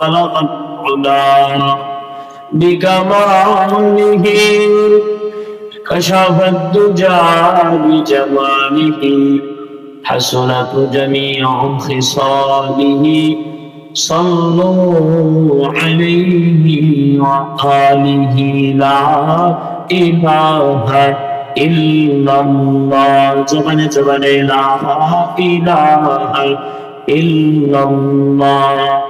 خلق العلا بكماله كشف الدجى بجماله حسنت جميع خصاله صلوا عليه وآله لا إله إلا الله. زبن زبن لا إله إلا الله.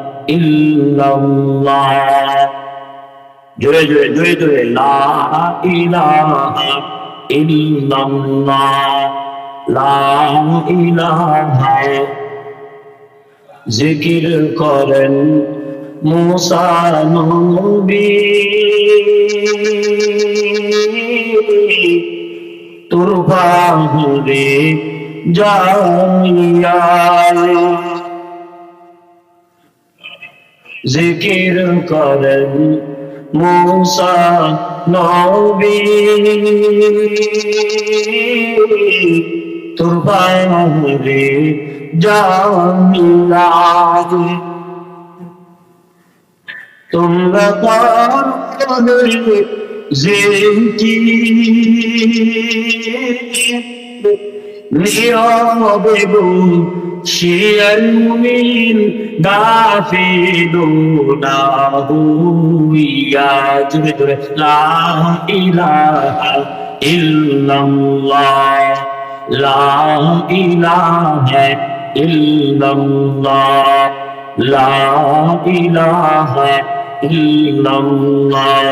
জোরে জোরে জোরে জোরে জিকির করেন মুসা নবী। হুদে হুরে জিকির করেন মুসা নবী। তোর বাহুরে যাইয়া তোমরা করলে জিকি নীরবে শিয়াল মুমিন গাফিলুনা হুইয়া জুড়ে জুড়ে লা ইলাহা ইল্লাল্লাহ লা ইলাহা ইল্লাল্লাহ লা ইলাহা ইল্লাল্লাহ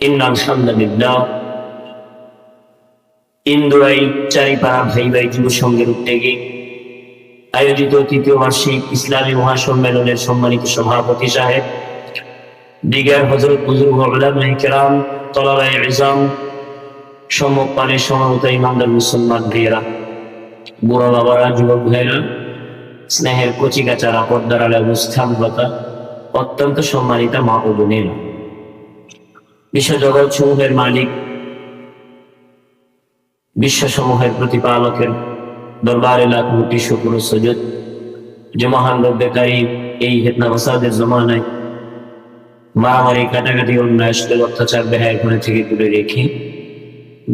ইন্না চারিপাড়া ভাই ভাই যুব সঙ্গের উদ্যোগে আয়োজিত তৃতীয় বার্ষিক ইসলামী মহাসম্মেলনের সম্মানিত সভাপতি সাহেব দিগার হজরত বুজুর্গ আলাম তলারায় ইজাম সম্মুখ পানে সমবেত ইমানদার মুসলমান ভাইয়েরা বুড়া বাবারা যুবক ভাইয়েরা স্নেহের কচিকাচারা পদ্মার আলে অবস্থানতা অত্যন্ত সম্মানিতা মা ও বোনেরা বিশ্বজগৎ সমূহের মালিক, বিশ্বসমূহের প্রতিপালকের দরবারে লাখ কোটি শুকুর সজুদ। যে মহান রব্যকারী এই হেতনা ফসাদের জমানায় মারামারি কাটাকাটি অন্যায় অত্যাচার ব্যয় করে থেকে দূরে রেখে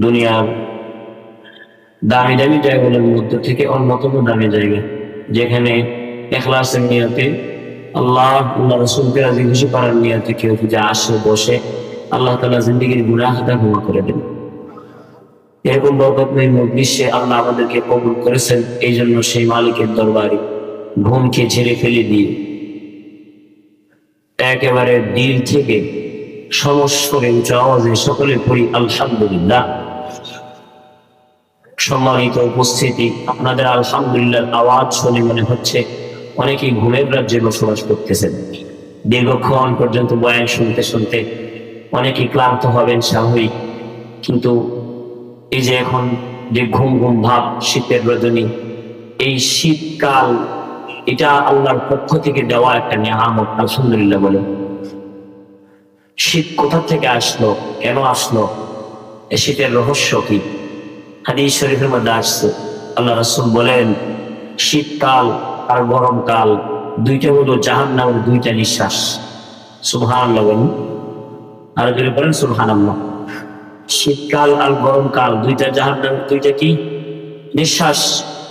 দুনিয়ার দামি দামি জায়গাগুলোর মধ্যে থেকে অন্যতম দামি জায়গা, যেখানে এখলাসের নিয়তে আল্লাহ আল্লাহ রসুলকে রাজি খুশি করার নিয়তে কেউ যদি আসে, বসে আল্লাহ তালা জিন্দিগির গুনাহটা ক্ষমা করে দেন। এরকম বরকতময় বিশ্বে, আল্লাহ আমাদেরকে কবুল করেছেন এই জন্য সেই মালিকের দরবারে ঘুমকে ঝেড়ে ফেলে দিয়ে একেবারে দিল থেকে সমস্বরে উঁচু আওয়াজে সকলে পড়ি, আলহামদুলিল্লাহ। সম্মানিত উপস্থিতি, আপনাদের আলহামদুলিল্লাহ আওয়াজ শুনে মনে হচ্ছে অনেকেই ঘুমের রাজ্যে বসবাস করতেছেন। দীর্ঘক্ষণ পর্যন্ত বয়ান শুনতে শুনতে অনেকেই ক্লান্ত হবেন স্বাভাবিক। কিন্তু এই যে এখন যে ঘুম ঘুম ভাব, শীতের রজনী, এই শীতকাল, এটা আল্লাহর পক্ষ থেকে দেওয়া একটা নিয়ামত, আলহামদুলিল্লাহ বলে। শীত কোথা থেকে আসলো? কেন আসলো? এ শীতের রহস্য কি? হাদিস শরীফের মধ্যে আসছে। আল্লাহ রাসূল বলেন, শীতকাল আর গরমকাল, দুইটা হলো জাহান দুইটা নিঃশ্বাস। সুবহান বলুন। আর যদি বলেন সুবহান শীতকাল আর গরমকাল, দুইটা জাহান নামের দুইটা কি? নিঃশ্বাস।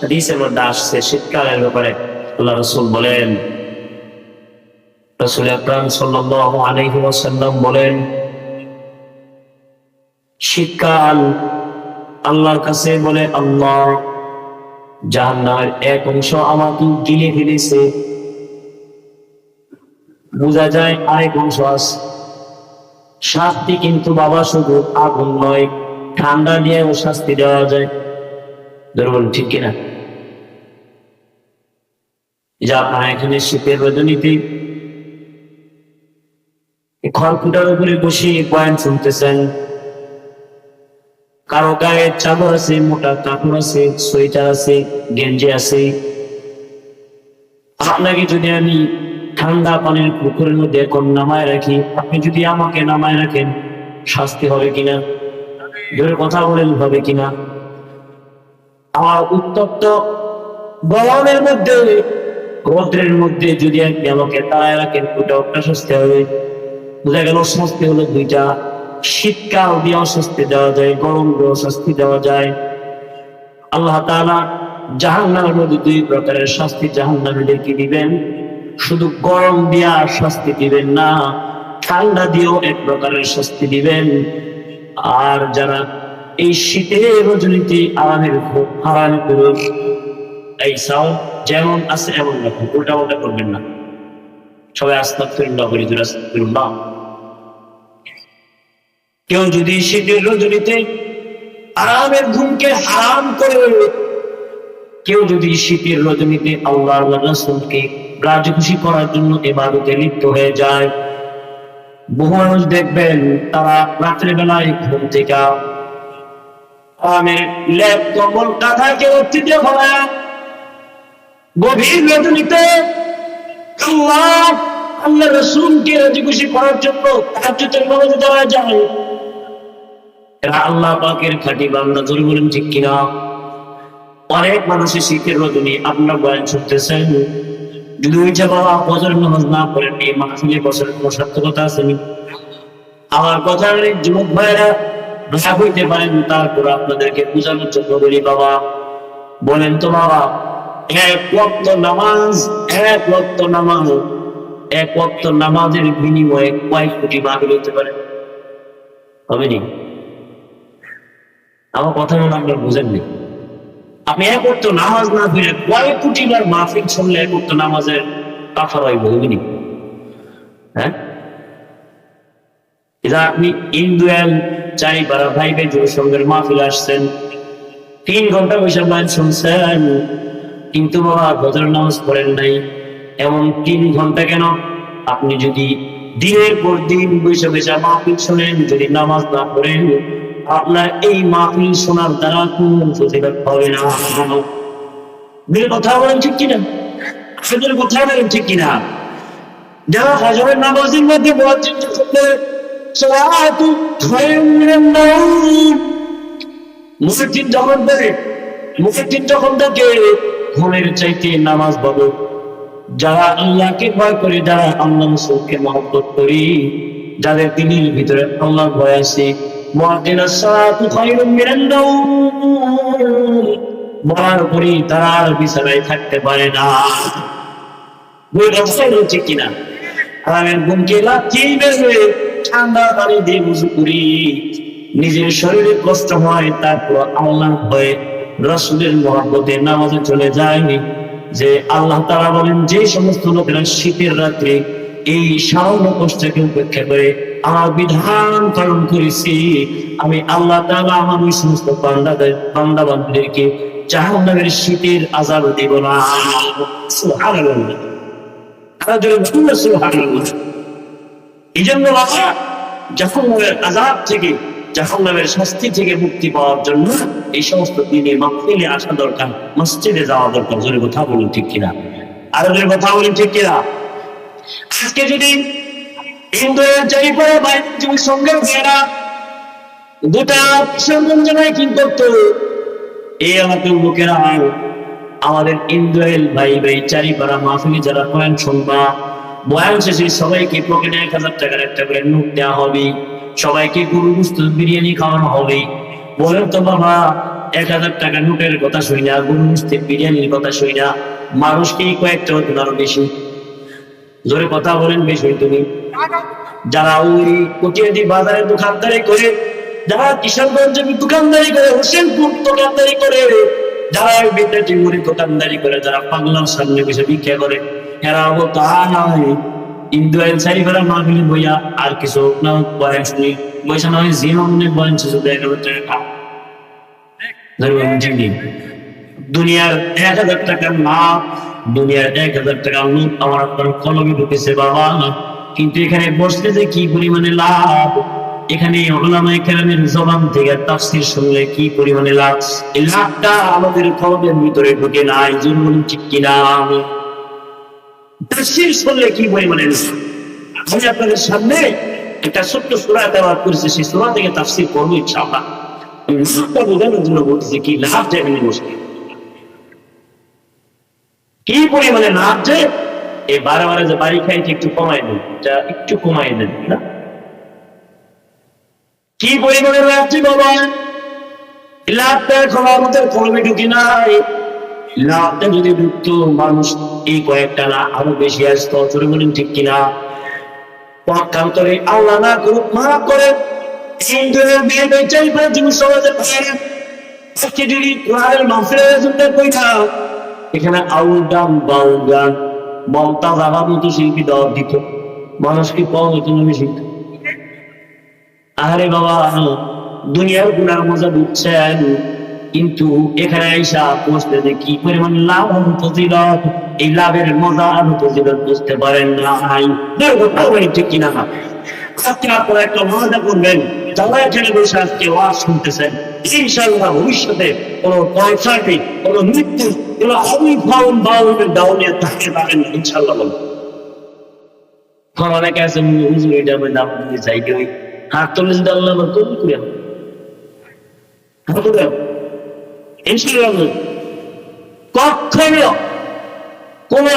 হাদিসের মধ্যে আসছে, শীতকালের ব্যাপারে আল্লাহ রসুল বলেন, রসুল আকরাম বলেন, শীতকাল আল্লাহর কাছে বলে, আল্লাহ, জাহান্নামের এক অংশ আমাকে গিলে ফেলেছে। বোঝা যায় আরেক অংশ আছে। শাস্তি কিন্তু বাবা শুধু আগুন নয়, ঠান্ডা দিয়েও শাস্তি দেওয়া যায়। ধরুন ঠিক কিনা? যা আপনারা এখানে শীতের রজনীতে খড়কুটার উপরে বসে পয়েন্ট শুনতেছেন। কারও গায়ে চাদর আছে, মোটা কাপড় আছে, সোয়েটার আছে, গেঞ্জি আছে। আপনাকে যদি আমি ঠান্ডা পানির পুকুরের মধ্যে এখন নামায় রাখি। আপনি যদি আমাকে নামায় রাখেন, শাস্তি হবে কিনা? জোরে কথা বলেন, হবে কিনা? আমার উত্তপ্ত গরমের মধ্যে রৌদ্রের মধ্যে যদি আপনি আমাকে তাড়ায় রাখেন, ওটা একটা শাস্তি হবে। বোঝা গেল শাস্তি হলো দুইটা। শীতকাল দিয়ে অস্বস্তি দেওয়া যায়, গরম দিয়ে অস্বস্তি দেওয়া যায়। আল্লাহ তাআলা জাহান্নামের মধ্যে দুই প্রকারের শাস্তি জাহান্নামীদেরকে দিবেন। শুধু গরম দিয়া শাস্তি দিবেন না, ঠান্ডা দিয়েও এক প্রকারের শাস্তি দিবেন। আর যারা এই শীতের রজনীতে আরামের খুব হারাম পুরুষ এই সাউন্ড যেমন আছে এমন রাখুন উল্টা উল্টা করবেন না। সবাই বলি দুরা আস্তাগফিরুল্লাহ। কেউ যদি শীতের রজনীতে আরামের ঘুমকে হারাম করে, কেউ যদি শীতের রজনীতে আল্লাহ রাসূলকে রাজি খুশি করার জন্য এবাদতে লিপ্ত হয়ে যায়। বহু মানুষ দেখবেন, তারা রাত্রে বেলায় ঘুম থেকে কম্বল কাঁথাকে উত্থিত হয় গভীর আল্লাহ রসুলকে রাজি খুশি করার জন্য তাহাজ্জুদের যায়। এরা আল্লাহ পাকের খাঁটি বান্দা, জোরে বলেন ঠিক কিনা? অনেক মানুষের শীতের রজনী আপনার বয়ান শুনতেছেন। বছর না সার্থকতা আসেনি আমার যুবক ভাইয়েরা ভাষা হইতে পারেন, তারপর আপনাদেরকে বোঝানোর জন্য বলি, বাবা, বলেন তো বাবা, এক ওয়াক্ত নামাজ, এক ওয়াক্ত নামাজ, এক ওয়াক্ত নামাজের বিনিময়ে কয়েক কোটি মাহফিল হতে পারে? হবে নি? আমার কথা মনে আপনার বুঝেননি। আপনি এক ওয়াক্ত নামাজ না ফিরে কয়েক কোটি বার মাহফিল শুনলে এক ওয়াক্ত নামাজের কাফার হয় বলবেনি হ্যাঁ? এটা আপনি ইন্দুয়াল চারি পাড়া ভাই বেজুর সঙ্গের মাহফিল আসছেন। তিন ঘণ্টা বসে বাইন শুনছেন। কিন্তু বাবা বদর নামাজ পড়েন নাই। এমন তিন ঘণ্টা কেন? আপনি যদি দিনের পর দিন বসে বসে মাহফিল শোনেন, যদি নামাজ না পড়েন আপনার এই মাহফিল শোনার দ্বারা কোন প্রতিবাদ হবে না। মেয়ের কথা বলেন ঠিক কিনা? আপনাদের কথা বলেন ঠিক কিনা? যারা হজরের নামাজের মধ্যে চাইতে নামাজ যারা আল্লাহ করি যাদের দিনের ভিতরে আল্লাহ ভয় আছে মিনান নাওম তারা বিছানায় থাকতে পারে না। রয়েছে কিনা? ঠান্ডা পানি দিয়ে করি। নিজের শরীরে কষ্ট হয়, তারপর আল্লাহ হয়ে রসুলের মহব্বতে নামাজে চলে যায়। যে আল্লাহ তারা বলেন, যে সমস্ত লোকেরা শীতের রাত্রে এই সামান্য কষ্টকে উপেক্ষা করে আমার বিধান পালন করেছি। আমি আল্লাহ তালা আমার ওই সমস্ত বান্দাদের বান্দা বান্ধবদেরকে জাহান্নামের শীতের আজাব দিব না। এই জন্য বাবা, জাহান্নামের আজাব থেকে, জাহান্নামের শাস্তি থেকে মুক্তি পাওয়ার জন্য এই সমস্ত দিনে মাহফিলে আসা দরকার, মসজিদে যাওয়া দরকার। জোরে কথা বলুন ঠিক কিনা? আরও জোরে কথা বলুন ঠিক কিনা? আজকে যদি যাই পড়ে বাইরে তুমি সঙ্গে ঘেরা গোটা বিশ্বমঞ্জনায় কি করতো। এই এলাকার লোকেরা আমাদের ভাই ভাই যারা শুনবা, বয়ান শেষে সবাইকে পকেটে এক হাজার টাকার একটা করে নোট দেওয়া হবে, সবাইকে গরু গুস্ত, বিরিয়ানি খাওয়ানো হবে। বলেন তো বাবা, এক হাজার টাকা নোটের কথা শুই না গুণমিস্ত্রি বিরিয়ানির কথা শুই না মানুষকে কয়েকটা হতো বেশি। জোরে কথা বলেন বেশি তুমি যারা ওই কটিয়াদি বাজারে দোকানদারি করে, যারা কিশোরগঞ্জে দোকানদারি করে, হোসেনপুর দোকানদারি করে, যারা ওই মুড়ি দোকানদারি করে, যারা পাগলার সামনে বসে ভিক্ষা করে, এরা ফেরা মাহফিলি বইয়া আর কিছু না বয়ান শুনি। বৈশা নয় জীবনে বয়ান দুনিয়ার এক হাজার টাকার লাভ দুনিয়ার এক হাজার টাকার লোক আমার আপনার কলমে ঢুকেছে, বাবা কিন্তু এখানে বসলে যে কি পরিমাণে লাভ? এখানে ওলামায়ে কেরামের জবান থেকে তাফসীর শুনলে কি পরিমাণে লাভ? এই লাভটা আমাদের ভিতরে ঢুকে বলুন ঠিক কিনা? তাফসীর শুনলে কি পরিমাণে আমি আপনাদের সামনে একটা ছোট্ট সূরা দেওয়া করেছি, সেই সূরা থেকে তাফসীর করব ইনশাআল্লাহ। লাভটা বোঝানোর জন্য বলতেছি, কি লাভ যে এখানে বসে কি পরিমাণে লাভ যে এই বারে বারে যে বাড়ি খাইতে একটু কমাই দেন এটা একটু কমাই দেন, না? কি পরিমাণে লাভ বাবা? লাভটা এখন আমাদের কলমে ঢুকি নাই। লাভটা যদি ঢুকতো, মানুষ এই কয়েকটা না আরও বেশি চলে বলেন ঠিক কিনা? পক্ষান্তরে আল্লাহ না করে। বিয়ে বেচাই করে তুমি সমাজে কোরআনের এখানে আউল গান বাউল মমতাজ আমার মতো শিল্পী দেওয়া দিত। মানুষকে কম না বেশি? আরে বাবা, দুনিয়ার গুণার মজা বুঝছেন, কিন্তু এখানে আইসা পৌঁছতে যে কি পরিমাণ লাভ ফজিলত, এই লাভের মজা এবং ফজিলত বুঝতে পারেন না ঠিক কিনা আজকে আপনারা একটা মজা করবেন যারা এখানে বসে আজকে ওয়াজ শুনতেছেন। ইনশাআল্লাহ ভবিষ্যতে কোনো কনসার্টে কোনো মৃত্যু বাউলের ডাউনে থাকতে পারেন না, ইনশাআল্লাহ বলুন অনেকে আছে হুজুর এটা আমি দাম কেউ হাত তুলে যদি আল্লাহ আমার করে। কখনো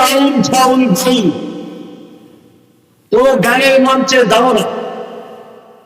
আইন কোন গানের মঞ্চে যাব না।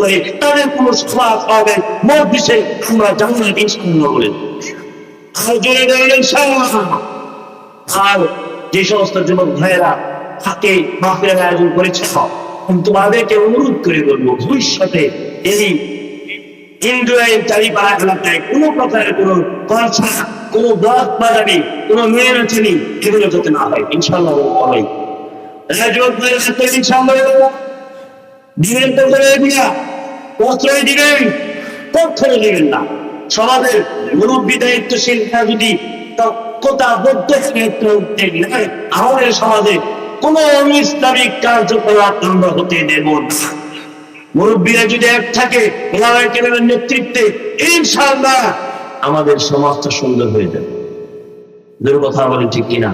কর্তৃত্ব করে তাদের কোন সমাজ হবে মত দিছে, আমরা জান্নাত ইনশাআল্লাহ বলেন আর জোরে বলেন আর যে সমস্ত যুবক ভাইয়েরা হাতে মাহফিলের আয়োজন করেছে তোমাদেরকে অনুরোধ করে বলব, ভবিষ্যতে এই চারিপাড়া এলাকায় কোনো কোনো কলসা কোনো দশ বাজাবি কোনো মেয়ে নাচেনি এগুলো যাতে না হয় ইনশাল্লাহ দিনের তো করে দিয়া প্রশ্রয় দিবেন কখনো দিবেন না। সমাজের মুরব্বী দায়িত্বশীল যদি দক্ষতা, বদ্ধ ক্ষেত্রে উদ্যোগ নেয়। আমাদের সমাজে কোন ইসলামিক কার্যকলাপ আমরা হতে দেব না। মুরব্বীরা যদি এক থাকে নেতৃত্বে, ইনশাআল্লাহ আমাদের সমাজটা সুন্দর হয়ে যাবে। দুর কথা বলে ঠিক কিনা?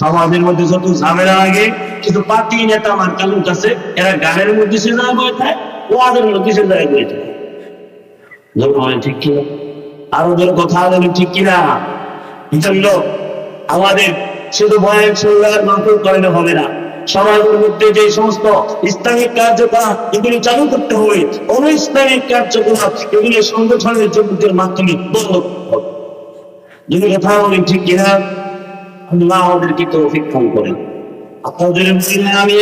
সমাজের মধ্যে যত ঝামেলা লাগে, কিন্তু পার্টি নেতা আমার কালুর কাছে এরা গানের মধ্যে সে জায়গায় বয়ে থাকে ওয়াদের মধ্যে সে জায়গায় বয়ে থাকে ঠিক কিনা? আরও ধর কথা বলেন ঠিক কিনা? জন্য আমাদের শুধু বয়ান শুনলে মাফুল করানো হবে না। সমাজের মধ্যে যে সমস্ত ইসলামিক কার্যকলাপ এগুলি চালু করতে হবে অন ইসলামিক কার্যকলাপ এগুলি সংগঠনের যুবকদের মাধ্যমে বন্ধ করতে হবে। যদি কথা বলেন ঠিক কিনা? আল্লাহ আমাদেরকে তৌফিক দান করেন। আপনাদের আমি